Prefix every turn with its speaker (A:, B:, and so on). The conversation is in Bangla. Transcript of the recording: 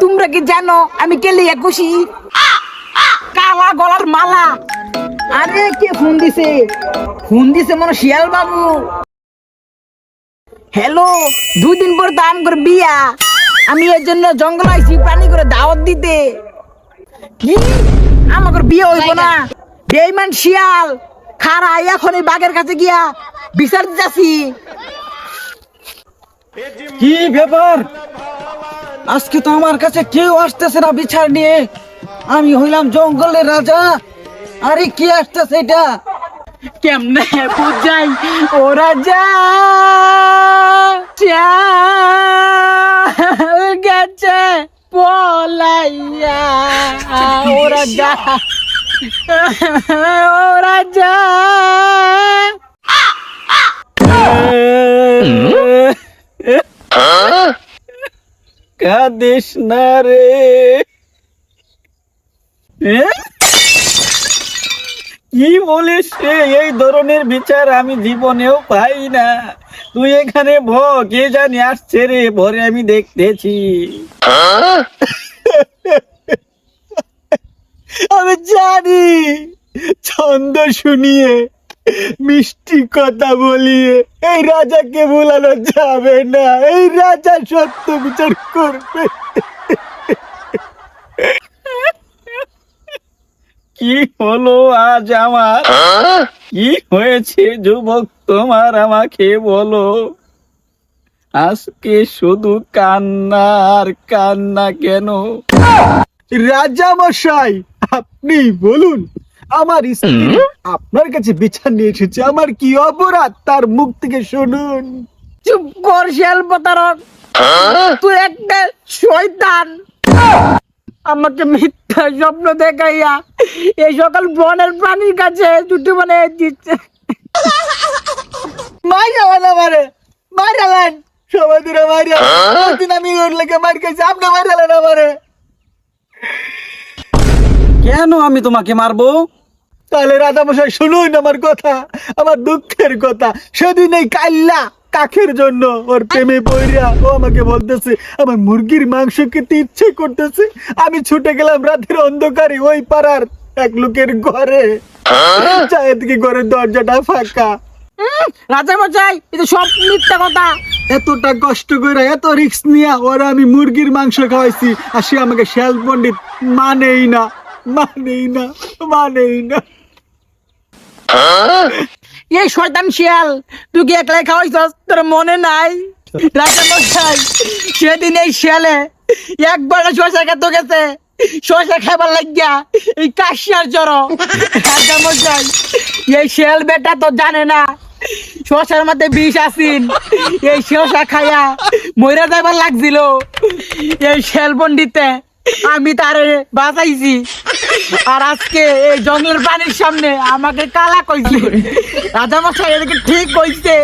A: তোমরা কি জানো আমি কে লিয়া খুশি কালা গলার মালা আরে কে ফোন দিছে ফোন দিছে মনে শিয়াল বাবু হ্যালো দুই দিন পর তো আমগর বিয়া আমি এর জন্য জঙ্গল আইছি প্রাণী করে দাওয়াত দিতে কি? আমাগর বিয়ে হইব না। বেইমান শিয়াল খারা এখন এই বাঘের কাছে গিয়া বিচার যাচ্ছি
B: কি ব্যাপার? আজকে তো আমার কাছে কেউ আসতেছে না বিচার নিয়ে। আমি হইলাম জঙ্গলের রাজা। আরে কি আসতেছে এটা?
A: কেমনে বুঝাই? যা চাল গেছে। পলাইয়া ওরা যা। ওরা যা।
B: কাঁদিস না রে। কি বলিস এই ধরনের বিচার আমি জীবনেও পাই না। তুই এখানে ভ কে জানি আসছে রে? ভরে আমি দেখতেছি। আমি জানি, ছন্দ শুনিয়ে, মিষ্টি কথা বলিয়ে, এই রাজাকে ভুলানো যাবে না, এই রাজা সত্য বিচার করবে। কি হলো আজ আমার? কি হয়েছে যুবক তোমার আমাকে বলো? আজকে শুধু কান্না আর কান্না কেন? রাজা মশাই আপনি বলুন আমার স্ত্রী আপনার কাছে বিচার নিয়ে এসেছে আমার কি অপরাধ? তার মুখ থেকে শুনুন।
A: চুপ কর শিয়াল প্রতারক। তুই একটা শয়তান। আমাকে মিথ্যা স্বপ্ন দেখাইয়া এই সকাল বনের প্রাণীর কাছে দুটো মানে দিচ্ছে।
B: মাইরা বলা মারে সবাই দূরে মারিয়া আমি ওর লেগে মার খাইছি আপনি মারালেন আমারে। কেন আমি তোমাকে মারবো? তাহলে রাজামশাই শুনুন আমার কথা আমার দুঃখের কথা। সেদিন এই কাল্লা কাকের জন্য? ওর প্রেমে পড়িয়া ও আমাকে বলতেছে আমার মুরগির মাংস খেতে ইচ্ছে করতেছে। আমি ছুটে গেলাম রাতের অন্ধকারে ওই পাড়ার এক লোকের ঘরে। চায়ের দিকে ঘরের দরজাটা ফাঁকা।
A: রাজা মশাই এটা সব মিথ্যা কথা।
B: এতটা কষ্ট করে এত রিস্ক নিয়ে ওরা আমি মুরগির মাংস খাওয়াইছি আর সে আমাকে শেয়াল পণ্ডিত মানেই না মানেই না মানেই না।
A: এই শয়তান শিয়াল, তুই কি একলাই খাওয়াইছস? তোর মনে নাই? রাজা মশাই সেদিন এই শিয়ালে একবার শশা খেতে গেছে। শশা খাবার লাগিয়া এই কাশিয়ার জ্বর রাজা মশাই এই শিয়াল বেটা তো জানে না শশার মধ্যে বিষ আসিন এই শশা খায়া ময়রা যাবার লাগছিল। এই শিয়াল পন্ডিতে আমি তারে বাঁচাইছি। আর আজকে এই জঙ্গলের পানির সামনে আমাকে কালা কইছে। রাজা মশাই এদিকে ঠিক কইছে